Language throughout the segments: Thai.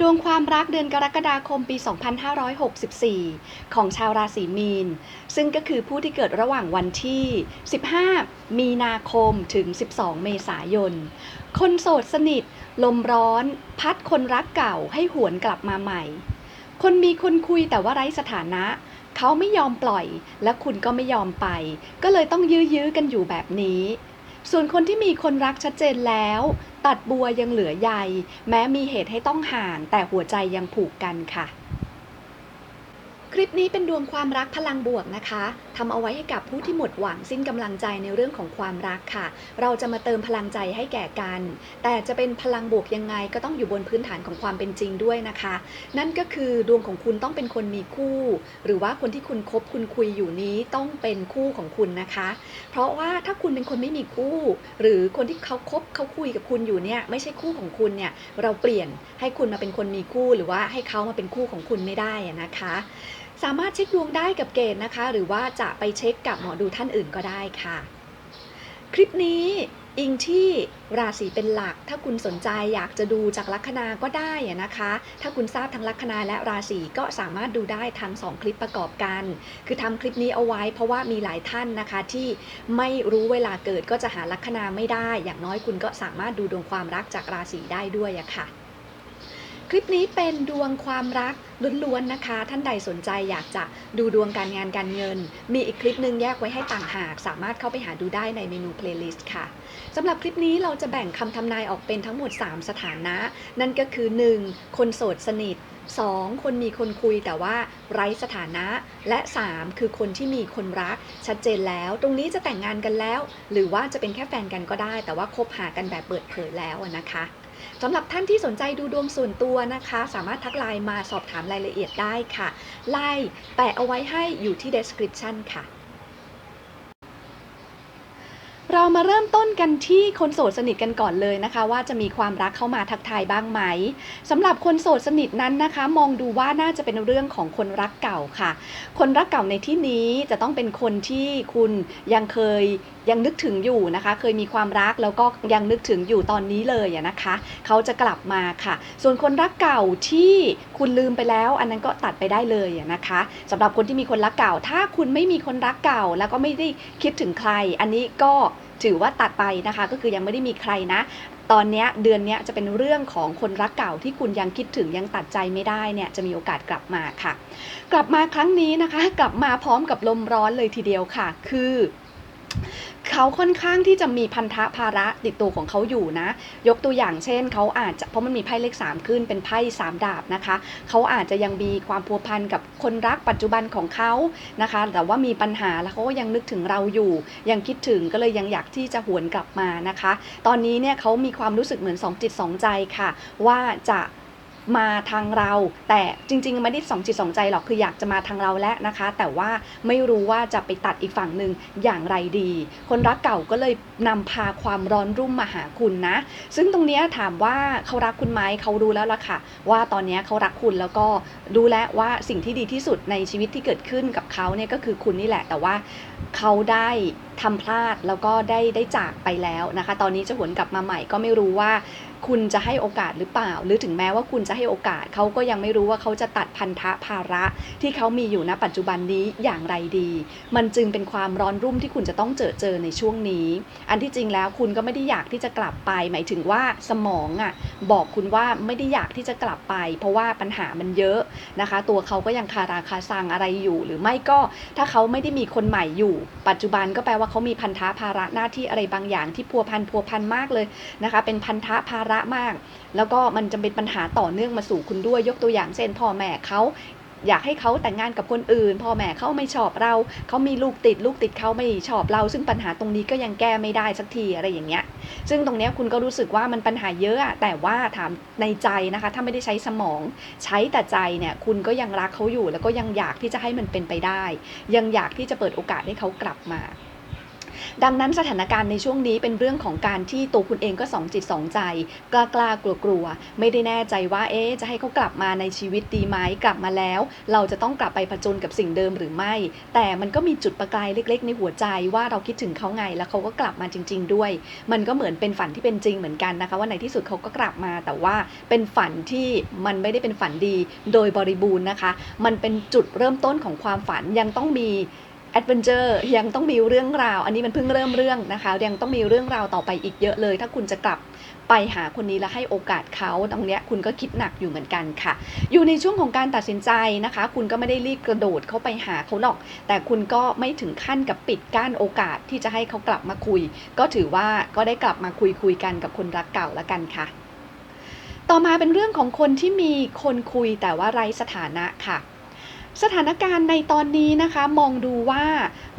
ดวงความรักเดือนกรกฎาคมปี 2564 ของชาวราศีมีน ซึ่งก็คือผู้ที่เกิดระหว่างวันที่ 15 มีนาคมถึง 12 เมษายน คนโสดสนิท ลมร้อน พัดคนรักเก่าให้หวนกลับมาใหม่ คนมีคนคุยแต่ว่าไร้สถานะเขาไม่ยอมปล่อย และคุณก็ไม่ยอมไป ก็เลยต้องยื้อๆกันอยู่แบบนี้ ส่วนคนที่มีคนรักชัดเจนแล้ว ตัดบัวยังเหลือใย แม้มีเหตุให้ต้องห่าง แต่หัวใจยังผูกกันค่ะ คลิปนี้เป็นดวงความรักพลังบวกนะคะทำเอาไว้ให้กับผู้ที่หมดหวังสิ้นกำลังใจในเรื่องของความรักค่ะ เราจะมาเติมพลังใจให้แก่กัน แต่จะเป็นพลังบวกยังไงก็ต้องอยู่บนพื้นฐานของความเป็นจริงด้วยนะคะ นั่นก็คือดวงของคุณต้องเป็นคนมีคู่ หรือว่าคนที่คุณคบคุณคุยอยู่นี้ต้องเป็นคู่ของคุณนะคะ เพราะว่าถ้าคุณเป็นคนไม่มีคู่ หรือคนที่เขาคบเขาคุยกับคุณอยู่เนี่ยไม่ใช่คู่ของคุณเนี่ยเราเปลี่ยนให้คุณมาเป็นคนมีคู่ หรือว่าให้เขามาเป็นคู่ของคุณไม่ได้นะคะ สามารถเช็คดวงได้กับเกณฑ์นะคะ หรือว่าจะไปเช็คกับหมอดูท่านอื่นก็ได้ค่ะ คลิปนี้อิงที่ราศีเป็นหลัก ถ้าคุณสนใจอยากจะดูจากลัคนาก็ได้นะคะ ถ้าคุณทราบทั้งลัคนาและราศีก็สามารถดูได้ทั้งสองคลิปประกอบกัน คือทำคลิปนี้เอาไว้เพราะว่ามีหลายท่านนะคะที่ไม่รู้เวลาเกิดก็จะหาลัคนาไม่ได้ อย่างน้อยคุณก็สามารถดูดวงความรักจากราศีได้ด้วยอะค่ะ คลิปนี้เป็นดวงความรักล้วนๆนะคะ ท่านใดสนใจอยากจะดูดวงการงานการเงิน มีอีกคลิปหนึ่งแยกไว้ให้ต่างหาก สามารถเข้าไปหาดูได้ในเมนูเพลย์ลิสต์ค่ะสำหรับคลิปนี้เราจะแบ่งคำทำนายออกเป็นทั้งหมด 3 สถานะ นั่นก็คือ 1. คนโสดสนิท 2. คนมีคนคุยแต่ว่าไร้สถานะ และ 3. คือคนที่มีคนรัก ชัดเจนแล้ว ตรงนี้จะแต่งงานกันแล้ว หรือว่าจะเป็นแค่แฟนกันก็ได้ แต่ว่าคบหากันแบบเปิดเผยแล้วนะคะ สำหรับท่านที่สนใจดูดวงส่วนตัวนะคะ สามารถทักไลน์มาสอบถามรายละเอียดได้ค่ะไลน์แปะเอาไว้ให้อยู่ที่ description ค่ะ เรามาเริ่มต้นกันที่คนโสดสนิทกันก่อนเลยนะคะ ว่าจะมีความรักเข้ามาทักทายบ้างไหมสำหรับคนโสดสนิทนั้นนะคะ มองดูว่าน่าจะเป็นเรื่องของคนรักเก่าค่ะ คนรักเก่าในที่นี้จะต้องเป็นคนที่คุณยังเคยยังนึกถึงอยู่นะคะ เคยมีความรักแล้วก็ยังนึกถึงอยู่ตอนนี้เลยอะนะคะ เขาจะกลับมาค่ะ ส่วนคนรักเก่าที่คุณลืมไปแล้ว อันนั้นก็ตัดไปได้เลยอะนะคะสำหรับคนที่มีคนรักเก่า ถ้าคุณไม่มีคนรักเก่าแล้วก็ไม่ได้คิดถึงใคร อันนี้ก็ ถือว่าตัดไปนะคะ ก็คือยังไม่ได้มีใครนะ ตอนนี้เดือนนี้จะเป็นเรื่องของคนรักเก่าที่คุณยังคิดถึงยังตัดใจไม่ได้เนี่ยจะมีโอกาสกลับมาค่ะ กลับมาครั้งนี้นะคะ กลับมาพร้อมกับลมร้อนเลยทีเดียวค่ะ คือ เขาค่อนข้างที่จะมีพันธะภาระติดตัวของเขาอยู่นะ ยกตัวอย่างเช่น เขาอาจจะเพราะมันมีไพ่เลข3ขึ้นเป็นไพ่สามดาบนะคะเขาอาจจะยังมีความพัวพันกับคนรักปัจจุบันของเขานะคะ แต่ว่ามีปัญหาแล้วเขาก็ยังนึกถึงเราอยู่ ยังคิดถึงก็เลยยังอยากที่จะหวนกลับมานะคะ ตอนนี้เนี่ยเขามีความรู้สึกเหมือนสองจิตสองใจค่ะ ว่าจะ มาทางเรา แต่จริง ๆ ไม่ได้สองจิตสองใจหรอกคืออยากจะมาทางเราแล้วนะคะ แต่ว่าไม่รู้ว่าจะไปตัดอีกฝั่งหนึ่งอย่างไรดี คนรักเก่าก็เลย นำพาความร้อนรุ่มมาหาคุณนะ ซึ่งตรงนี้ถามว่าเขารักคุณไหมเขารู้แล้วล่ะค่ะ ว่าตอนนี้เขารักคุณแล้วก็รู้แล้วว่าสิ่งที่ดีที่สุดในชีวิตที่เกิดขึ้นกับเขาเนี่ยก็คือคุณนี่แหละ แต่ว่าเขาได้ทำพลาดแล้วก็ได้ได้จากไปแล้วนะคะ ตอนนี้จะหวนกลับมาใหม่ก็ไม่รู้ว่าคุณจะให้โอกาสหรือเปล่า หรือถึงแม้ว่าคุณจะให้โอกาสเขาก็ยังไม่รู้ว่าเขาจะตัดพันธะภาระ ที่เขามีอยู่ณปัจจุบันนี้อย่างไรดี มันจึงเป็นความร้อนรุ่มที่คุณจะต้องเจอเจอในช่วงนี้อันที่จริงแล้วคุณก็ไม่ได้อยากที่จะกลับไป หมายถึงว่าสมองอะบอกคุณว่าไม่ได้อยากที่จะกลับไป เพราะว่าปัญหามันเยอะนะคะ ตัวเขาก็ยังคาราคาซังอะไรอยู่ หรือไม่ก็ถ้าเขาไม่ได้มีคนใหม่อยู่ ปัจจุบันก็แปลว่าเขามีพันธะภาระหน้าที่อะไรบางอย่างที่พัวพันพัวพันมากเลยนะคะ เป็นพันธะภาระมาก แล้วก็มันจะเป็นปัญหาต่อเนื่องมาสู่คุณด้วยยกตัวอย่างเช่นพ่อแม่เขา อยากให้เขาแต่งงานกับคนอื่น พ่อแม่เขาไม่ชอบเรา เขามีลูกติด ลูกติดเขาไม่ชอบเรา ซึ่งปัญหาตรงนี้ก็ยังแก้ไม่ได้สักทีอะไรอย่างเงี้ย ซึ่งตรงเนี้ยคุณก็รู้สึกว่ามันปัญหาเยอะอะแต่ว่าถามในใจนะคะ ถ้าไม่ได้ใช้สมอง ใช้แต่ใจเนี่ย คุณก็ยังรักเขาอยู่ แล้วก็ยังอยากที่จะให้มันเป็นไปได้ ยังอยากที่จะเปิดโอกาสให้เขากลับมา ดังนั้นสถานการณ์ในช่วงนี้เป็นเรื่องของการที่ตัวคุณเองก็สองจิตสองใจ กล้ากล้ากลัวกลัวไม่ได้แน่ใจว่าเอ๊ะจะให้เขากลับมาในชีวิตดีไหมกลับมาแล้ว เราจะต้องกลับไปผจญกับสิ่งเดิมหรือไม่ แต่มันก็มีจุดประกายเล็ก ๆ ในหัวใจว่าเราคิดถึงเขาไง แล้วเขาก็กลับมาจริง ๆ ด้วย มันก็เหมือนเป็นฝันที่เป็นจริงเหมือนกันนะคะว่าในที่สุดเขาก็กลับมาแต่ว่าเป็นฝันที่มันไม่ได้เป็นฝันดี โดยบริบูรณ์นะคะ มันเป็นจุดเริ่มต้นของความฝันยังต้องมี แอดเวนเจอร์ยังต้องมีเรื่องราว อันนี้มันเพิ่งเริ่มเรื่องนะคะ ยังต้องมีเรื่องราวต่อไปอีกเยอะเลย ถ้าคุณจะกลับไปหาคนนี้และให้โอกาสเขาตรงเนี้ยคุณก็คิดหนักอยู่เหมือนกันค่ะ อยู่ในช่วงของการตัดสินใจนะคะ คุณก็ไม่ได้รีบกระโดดเข้าไปหาเขาหรอก แต่คุณก็ไม่ถึงขั้นกับปิดกั้นโอกาสที่จะให้เขากลับมาคุย ก็ถือว่าก็ได้กลับมาคุยคุยกันกับคนรักเก่าแล้วกันค่ะ ต่อมาเป็นเรื่องของคนที่มีคนคุยแต่ว่าไร้สถานะค่ะ สถานการณ์ในตอนนี้นะคะมองดูว่า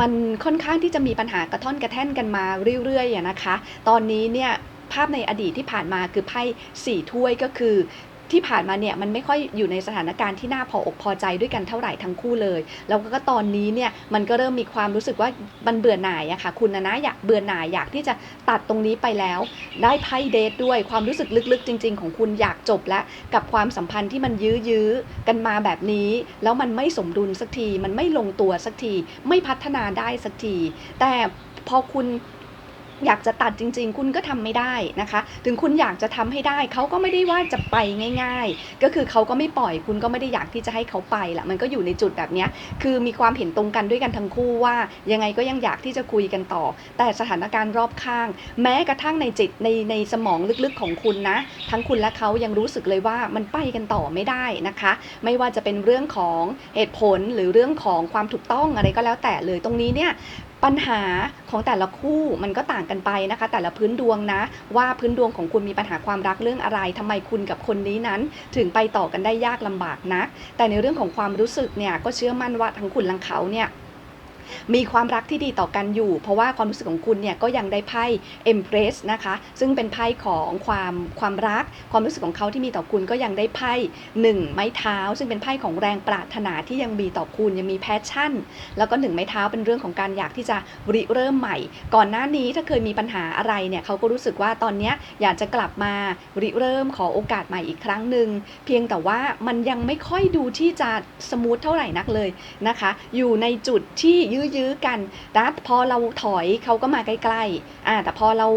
มันค่อนข้างที่จะมีปัญหากระท่อนกระแท่นกันมาเรื่อยๆนะคะ ตอนนี้เนี่ยภาพในอดีตที่ผ่านมาคือไพ่สี่ถ้วยก็คือ ที่ผ่านมาเนี่ยมันไม่ค่อยอยู่ในสถานการณ์ที่น่าพออกพอใจด้วยกันเท่าไหร่ทั้งคู่เลยแล้วก็ตอนนี้เนี่ยมันก็เริ่มมีความรู้สึกว่ามันเบื่อหน่ายอะค่ะคุณนะนะอยากเบื่อหน่ายอยากที่จะตัดตรงนี้ไปแล้ว ได้ไพ่เดทด้วยความรู้สึกลึกๆ จริง ๆ ของคุณอยากจบแล้วกับความสัมพันธ์ที่มันยื้อๆกันมาแบบนี้แล้วมันไม่สมดุลสักที มันไม่ลงตัวสักที ไม่พัฒนาได้สักที แต่พอคุณ อยากจะตัดจริง ๆ คุณก็ทำไม่ได้นะคะ ถึงคุณอยากจะทำให้ได้เขาก็ไม่ได้ว่าจะไปง่าย ๆ ก็คือเขาก็ไม่ปล่อย คุณก็ไม่ได้อยากที่จะให้เขาไปละมันก็อยู่ในจุดแบบนี้คือมีความเห็นตรงกันด้วยกันทั้งคู่ว่า ยังไงก็ยังอยากที่จะคุยกันต่อ แต่สถานการณ์รอบข้าง แม้กระทั่งในจิตในในสมองลึกๆของคุณนะ ทั้งคุณและเขายังรู้สึกเลยว่ามันไปกันต่อไม่ได้นะคะ ไม่ว่าจะเป็นเรื่องของเหตุผลหรือเรื่องของความถูกต้องอะไรก็แล้วแต่เลยตรงนี้เนี่ย ปัญหาของแต่ละคู่มันก็ต่างกันไปนะคะ แต่ละพื้นดวงนะ ว่าพื้นดวงของคุณมีปัญหาความรักเรื่องอะไรทำไมคุณกับคนนี้นั้น ถึงไปต่อกันได้ยากลำบากนะแต่ในเรื่องของความรู้สึกเนี่ยก็เชื่อมั่นว่าทั้งคุณและเขาเนี่ย มีความรักที่ดีต่อกันอยู่ เพราะว่าความรู้สึกของคุณเนี่ยก็ยังได้ไพ่ Empress นะคะ ซึ่งเป็นไพ่ของความความรัก ความรู้สึกของเขาที่มีต่อคุณก็ยังได้ไพ่หนึ่งไม้เท้า ซึ่งเป็นไพ่ของแรงปรารถนาที่ยังมีต่อคุณยังมีแพชชั่น แล้วก็หนึ่งไม้เท้าเป็นเรื่องของการอยากที่จะริเริ่มใหม่ ก่อนหน้านี้ถ้าเคยมีปัญหาอะไรเนี่ยเขาก็รู้สึกว่าตอนเนี้ยอยากจะกลับมาริเริ่มขอโอกาสใหม่อีกครั้งหนึ่งเพียงแต่ว่ามันยังไม่ค่อยดูที่จะสมูทเท่าไหร่นักเลยนะคะ อยู่ในจุดที่ยื้อกันนะพอเราถอยเขาก็มาใกล้ๆอ่าแต่พอเรา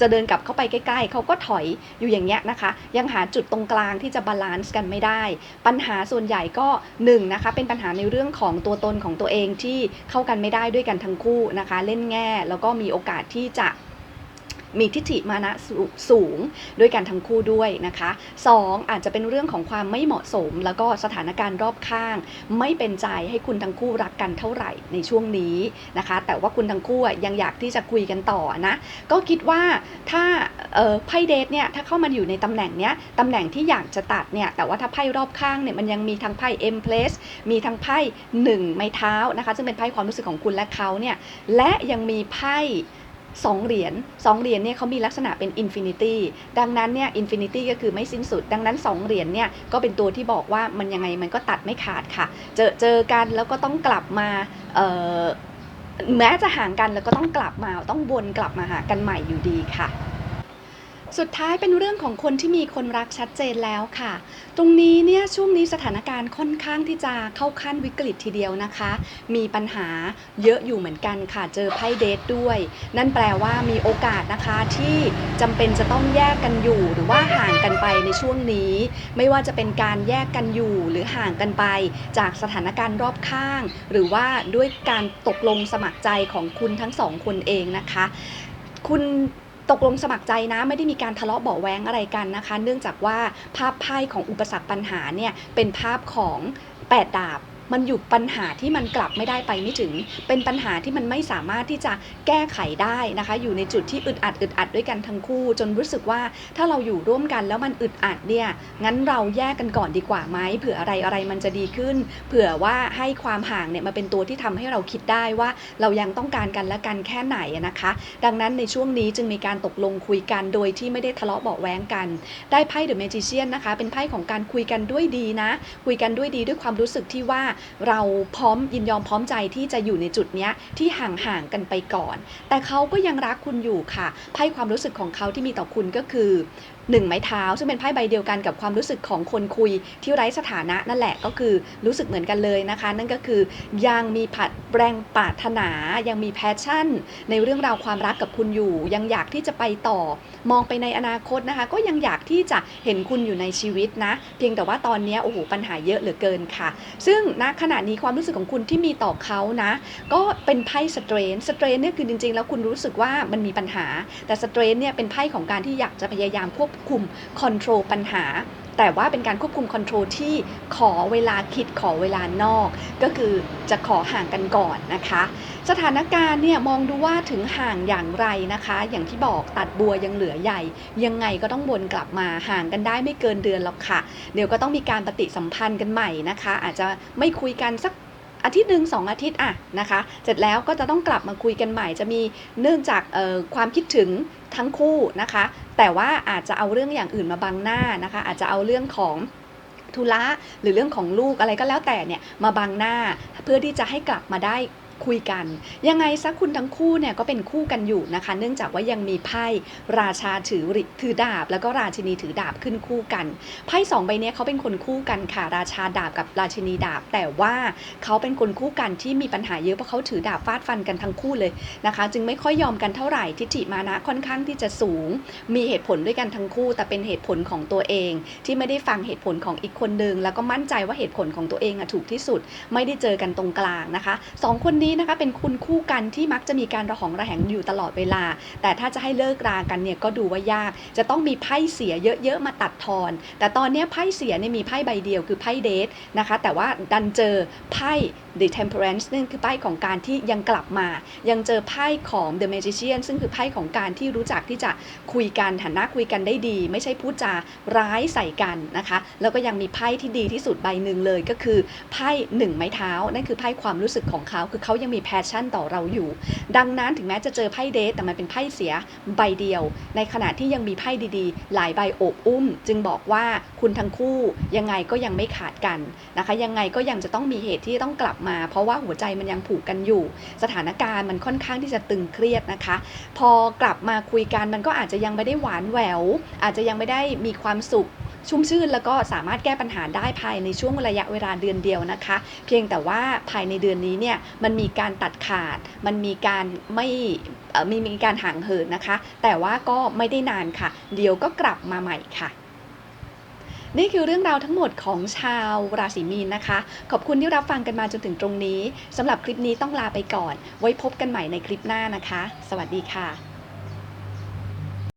จะเดินกลับเข้าไปใกล้ ๆ เขาก็ถอยอยู่อย่างเงี้ยนะคะ ยังหาจุดตรงกลางที่จะบาลานซ์กันไม่ได้ ปัญหาส่วนใหญ่ก็หนึ่งนะคะ เป็นปัญหาในเรื่องของตัวตนของตัวเองที่เข้ากันไม่ได้ด้วยกันทั้งคู่นะคะ เล่นแง่แล้วก็มีโอกาสที่จะ มีทิฏฐิมานะสูสูงด้วยกันทั้งคู่ด้วยนะคะสองอาจจะเป็นเรื่องของความไม่เหมาะสม แล้วก็สถานการณ์รอบข้าง ไม่เป็นใจให้คุณทั้งคู่รักกันเท่าไหร่ในช่วงนี้นะคะ แต่ว่าคุณทั้งคู่ยังอยากที่จะคุยกันต่อนะก็คิดว่าถ้าไพ่เดทเนี่ยถ้าเข้ามาอยู่ในตำแหน่งเนี้ยตำแหน่งที่อยากจะตัดเนี่ยแต่ว่าถ้าไพ่รอบข้างเนี่ยมันยังมีทั้งไพ่เอ็มเพลสมีทั้งไพ่หนึ่งไม้เท้านะคะซึ่งเป็นไพ่ความรู้สึกของคุณและเขาเนี่ยและยังมีไพ่ สองเหรียญสองเหรียญเนี่ยเขามีลักษณะเป็นอินฟินิตี้ดังนั้นเนี่ยอินฟินิตี้ก็คือไม่สิ้นสุด ดังนั้นสองเหรียญเนี่ยก็เป็นตัวที่บอกว่ามันยังไงมันก็ตัดไม่ขาดค่ะ เจอเจอกันแล้วก็ต้องกลับมาแม้จะห่างกันแล้วก็ต้องกลับมาต้องวนกลับมาหากันใหม่อยู่ดีค่ะ สุดท้ายเป็นเรื่องของคนที่มีคนรักชัดเจนแล้วค่ะ ตรงนี้เนี่ยช่วงนี้สถานการณ์ค่อนข้างที่จะเข้าขั้นวิกฤตทีเดียวนะคะ มีปัญหาเยอะอยู่เหมือนกันค่ะ เจอไพ่เดทด้วย นั่นแปลว่ามีโอกาสนะคะที่จำเป็นจะต้องแยกกันอยู่ หรือว่าห่างกันไปในช่วงนี้ ไม่ว่าจะเป็นการแยกกันอยู่หรือห่างกันไป จากสถานการณ์รอบข้าง หรือว่าด้วยการตกลงสมัครใจของคุณทั้งสองคนเองนะคะ คุณ ตกลงสมัครใจนะไม่ได้มีการทะเลาะเบาแวงอะไรกันนะคะ เนื่องจากว่าภาพไพ่ของอุปสรรคปัญหาเนี่ยเป็นภาพของแปดดาบ มันอยู่ปัญหาที่มันกลับไม่ได้ไปไม่ถึง เป็นปัญหาที่มันไม่สามารถที่จะแก้ไขได้นะคะ อยู่ในจุดที่อึดอัดอึดอัดด้วยกันทั้งคู่ จนรู้สึกว่าถ้าเราอยู่ร่วมกันแล้วมันอึดอัดเนี่ยงั้นเราแยกกันก่อนดีกว่าไหมเผื่ออะไรอะไรมันจะดีขึ้น เผื่อว่าให้ความห่างเนี่ยมาเป็นตัวที่ทำให้เราคิดได้ว่าเรายังต้องการกันและกันแค่ไหนนะคะ ดังนั้นในช่วงนี้จึงมีการตกลงคุยกันโดยที่ไม่ได้ทะเลาะเบาแว้งกัน ได้ไพ่เดอะเมจิเชียนนะคะ เป็นไพ่ของการคุยกันด้วยดีนะ คุยกันด้วยดีด้วยความรู้สึกที่ว่าเราพร้อมยินยอมพร้อมใจที่จะอยู่ในจุดเนี้ยที่ห่างๆกันไปก่อน แต่เขาก็ยังรักคุณอยู่ค่ะไพ่ความรู้สึกของเขาที่มีต่อคุณก็คือ หนึ่งไม้เท้า ซึ่งเป็นไพ่ใบเดียวกันกับความรู้สึกของคนคุยที่ไร้สถานะนั่นแหละก็คือรู้สึกเหมือนกันเลยนะคะ นั่นก็คือยังมีผัดแรงปรารถนา ยังมีแพชชั่น ในเรื่องราวความรักกับคุณอยู่ ยังอยากที่จะไปต่อ มองไปในอนาคตนะคะ ก็ยังอยากที่จะเห็นคุณอยู่ในชีวิตนะ เพียงแต่ว่าตอนนี้โอ้โหปัญหาเยอะเหลือเกินค่ะ ซึ่งณขณะนี้ความรู้สึกของคุณที่มีต่อเขานะ ก็เป็นไพ่สเตรนสเตรนเนี่ยคือจริง ๆ แล้วคุณรู้สึกว่ามันมีปัญหา แต่สเตรนเนี่ยเป็นไพ่ของการที่อยากจะพยายามควบคุมคอนโทรลปัญหา แต่ว่าเป็นการควบคุมคอนโทรลที่ขอเวลาคิดขอเวลานอก ก็คือจะขอห่างกันก่อนนะคะ สถานการณ์เนี่ยมองดูว่าถึงห่างอย่างไรนะคะ อย่างที่บอกตัดบัวยังเหลือใหญ่ ยังไงก็ต้องวนกลับมาห่างกันได้ไม่เกินเดือนหรอกค่ะ เดี๋ยวก็ต้องมีการปฏิสัมพันธ์กันใหม่นะคะ อาจจะไม่คุยกันสักอาทิตย์หนึ่งสองอาทิตย์อะนะคะ เสร็จแล้วก็จะต้องกลับมาคุยกันใหม่จะมีเนื่องจากความคิดถึง ทั้งคู่นะคะ แต่ว่าอาจจะเอาเรื่องอย่างอื่นมาบังหน้านะคะ อาจจะเอาเรื่องของธุระหรือเรื่องของลูกอะไรก็แล้วแต่เนี่ยมาบังหน้าเพื่อที่จะให้กลับมาได้ คุยกัน ยังไงซะคุณทั้งคู่เนี่ยก็เป็นคู่กันอยู่นะคะ เนื่องจากว่ายังมีไพ่ราชาถือถือดาบ แล้วก็ราชินีถือดาบขึ้นคู่กันไพ่สองใบเนี้ยเขาเป็นคนคู่กันค่ะราชาดาบกับราชินีดาบ แต่ว่าเขาเป็นคนคู่กันที่มีปัญหาเยอะเพราะเขาถือดาบฟาดฟันกันทั้งคู่เลยนะคะ จึงไม่ค่อยยอมกันเท่าไหร่ทิฐิมานะค่อนข้างที่จะสูง มีเหตุผลด้วยกันทั้งคู่ แต่เป็นเหตุผลของตัวเอง ที่ไม่ได้ฟังเหตุผลของอีกคนนึงแล้วก็มั่นใจว่าเหตุผลของตัวเองอะถูกที่สุด ไม่ได้เจอกันตรงกลางนะคะสองคนนี้นะคะเป็นคุณคู่กันที่มักจะมีการระหองระแหงอยู่ตลอดเวลา แต่ถ้าจะให้เลิกรากันเนี่ยก็ดูว่ายาก จะต้องมีไพ่เสียเยอะๆมาตัดทอน แต่ตอนนี้ไพ่เสียเนี่ยมีไพ่ใบเดียวคือไพ่เดทนะคะ แต่ว่าดันเจอไพ่ The Temperance นั่นคือไพ่ของการที่ยังกลับมา ยังเจอไพ่ของ The Magician ซึ่งคือไพ่ของการที่รู้จักที่จะคุยกันหันหน้าคุยกันได้ดี ไม่ใช่พูดจาร้ายใส่กันนะคะ แล้วก็ยังมีไพ่ที่ดีที่สุดใบหนึ่งเลยก็คือไพ่หนึ่งไม้เท้านั่นคือไพ่ความรู้สึกของเขาคือเขาายังมีแพชชั่นต่อเราอยู่ ดังนั้นถึงแม้จะเจอไพ่เดทแต่มันเป็นไพ่เสียใบเดียว ในขณะที่ยังมีไพ่ดีๆ หลายใบโอบอุ้ม จึงบอกว่าคุณทั้งคู่ยังไงก็ยังไม่ขาดกันนะคะ ยังไงก็ยังจะต้องมีเหตุที่ต้องกลับมา เพราะว่าหัวใจมันยังผูกกันอยู่ สถานการณ์มันค่อนข้างที่จะตึงเครียดนะคะ พอกลับมาคุยกันมันก็อาจจะยังไม่ได้หวานแหวว อาจจะยังไม่ได้มีความสุข ชุ่มชื่นแล้วก็สามารถแก้ปัญหาได้ภายในช่วงระยะเวลาเดือนเดียวนะคะ เพียงแต่ว่าภายในเดือนนี้เนี่ยมันมีการตัดขาด มันมีการไม่มีมีการห่างเหินนะคะ แต่ว่าก็ไม่ได้นานค่ะ เดี๋ยวก็กลับมาใหม่ค่ะนี่คือเรื่องราวทั้งหมดของชาวราศีมีนนะคะ ขอบคุณที่รับฟังกันมาจนถึงตรงนี้สำหรับคลิปนี้ต้องลาไปก่อน ไว้พบกันใหม่ในคลิปหน้านะคะ สวัสดีค่ะ